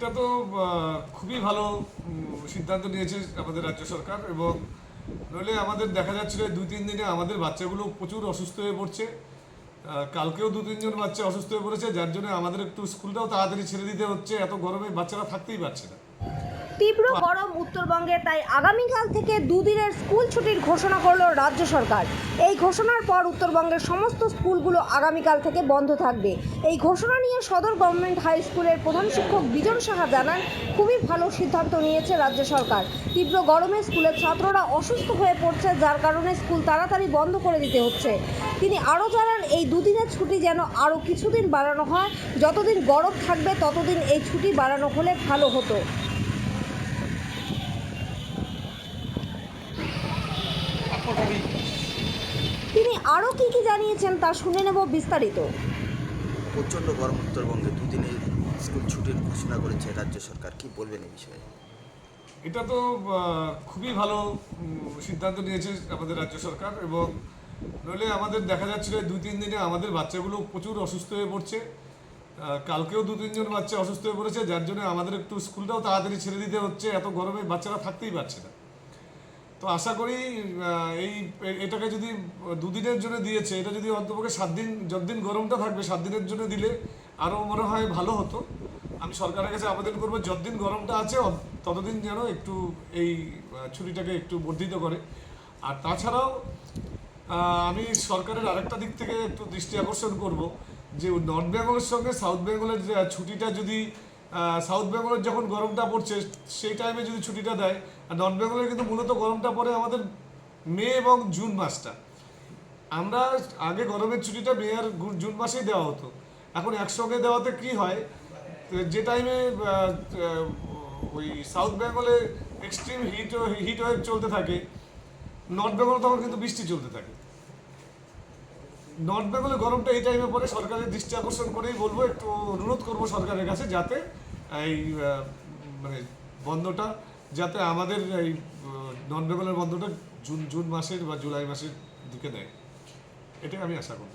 এটা তো খুবই ভালো সিদ্ধান্ত নিয়েছে আমাদের রাজ্য সরকার এবং নইলে আমাদের দেখা যাচ্ছিল দুই তিন দিনে আমাদের বাচ্চাগুলো প্রচুর অসুস্থ হয়ে পড়ছে। কালকেও দু তিনজন বাচ্চা অসুস্থ হয়ে পড়েছে, যার জন্য আমাদের একটু স্কুলটাও তাড়াতাড়ি ছেড়ে দিতে হচ্ছে, এত গরমে বাচ্চারা থাকতেই পারছে না। তীব্র গরম উত্তরবঙ্গে, তাই আগামীকাল থেকে দুদিনের স্কুল ছুটির ঘোষণা করল রাজ্য সরকার। এই ঘোষণার পর উত্তরবঙ্গের সমস্ত স্কুলগুলো আগামীকাল থেকে বন্ধ থাকবে। এই ঘোষণা নিয়ে সদর গভর্নমেন্ট হাই স্কুলের প্রধান শিক্ষক বিজন সাহা জানান, খুবই ভালো সিদ্ধান্ত নিয়েছে রাজ্য সরকার। তীব্র গরমে স্কুলের ছাত্ররা অসুস্থ হয়ে পড়ছে, যার কারণে স্কুল তাড়াতাড়ি বন্ধ করে দিতে হচ্ছে। তিনি আরও জানান, এই দুদিনের ছুটি যেন আরও কিছুদিন বাড়ানো হয়, যতদিন গরম থাকবে ততদিন এই ছুটি বাড়ানো হলে ভালো হতো। তিনি আরও কি কি জানিয়েছেন তা শুনে নেব বিস্তারিত। প্রচণ্ড গরম উত্তরবঙ্গে দুদিনের স্কুল ছুটির ঘোষণা করেছে রাজ্য সরকার। কি বলবেন এই বিষয়ে? এটা তো খুবই ভালো সিদ্ধান্ত নিয়েছে আমাদের রাজ্য সরকার এবং নইলে আমাদের দেখা যাচ্ছিল দুই তিন দিনে আমাদের বাচ্চাগুলো প্রচুর অসুস্থ হয়ে পড়ছে। কালকেও দু তিনজন বাচ্চা অসুস্থ হয়ে পড়েছে যার জন্য আমাদের একটু স্কুলটাও তাড়াতাড়ি ছেড়ে দিতে হচ্ছে। এত গরমে বাচ্চারা থাকতেই পারছে না। তো আশা করি এই এটাকে যদি দুদিনের জন্য দিয়েছে, এটা যদি অন্তপক্ষে সাত দিন, যতদিন গরমটা থাকবে, সাত দিনের জন্য দিলে আরও মনে হয় ভালো হতো। আমি সরকারের কাছে আবেদন করব, যতদিন গরমটা আছে ততদিন যেন একটু এই ছুটিটাকে একটু বর্ধিত করে। আর তাছাড়াও আমি সরকারের আরেকটা দিক থেকে একটু দৃষ্টি আকর্ষণ করব, যে নর্থ বেঙ্গলের সঙ্গে সাউথ বেঙ্গলের ছুটিটা যদি সাউথ বেঙ্গলের যখন গরমটা পড়ছে, সেই টাইমে যদি ছুটিটা দেয়, আর নর্থ বেঙ্গলের কিন্তু মূলত গরমটা পড়ে আমাদের মে এবং জুন মাসটা। আমরা আগে গরমের ছুটিটা মে আর জুন মাসেই দেওয়া হতো। এখন একসঙ্গে দেওয়াতে কি হয়? যে টাইমে ওই সাউথ বেঙ্গলে এক্সট্রিম হিট হিট ওয়েভ চলতে থাকে, নর্থ বেঙ্গলে তখন কিন্তু বৃষ্টি চলতে থাকে। নর্থ বেঙ্গলে গরমটা এই টাইমে পরে সরকারের দৃষ্টি আকর্ষণ করেই বলব, একটু অনুরোধ করব সরকারের কাছে যাতে এই মানে বন্ধটা যাতে আমাদের এই নর্থ বেঙ্গলের বন্ধটা জুন জুন মাসের বা জুলাই মাসের দিকে দেয় এটাই আমি আশা করি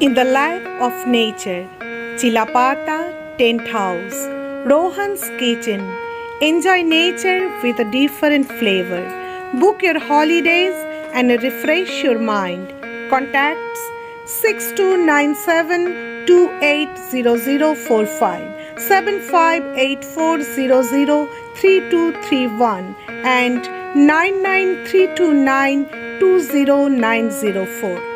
In the life of nature, Chilapata Tent House, Rohan's Kitchen. Enjoy nature with a different flavor. Book your holidays and refresh your mind. Contacts 6297 280045 758400 3231 and 99329 20904.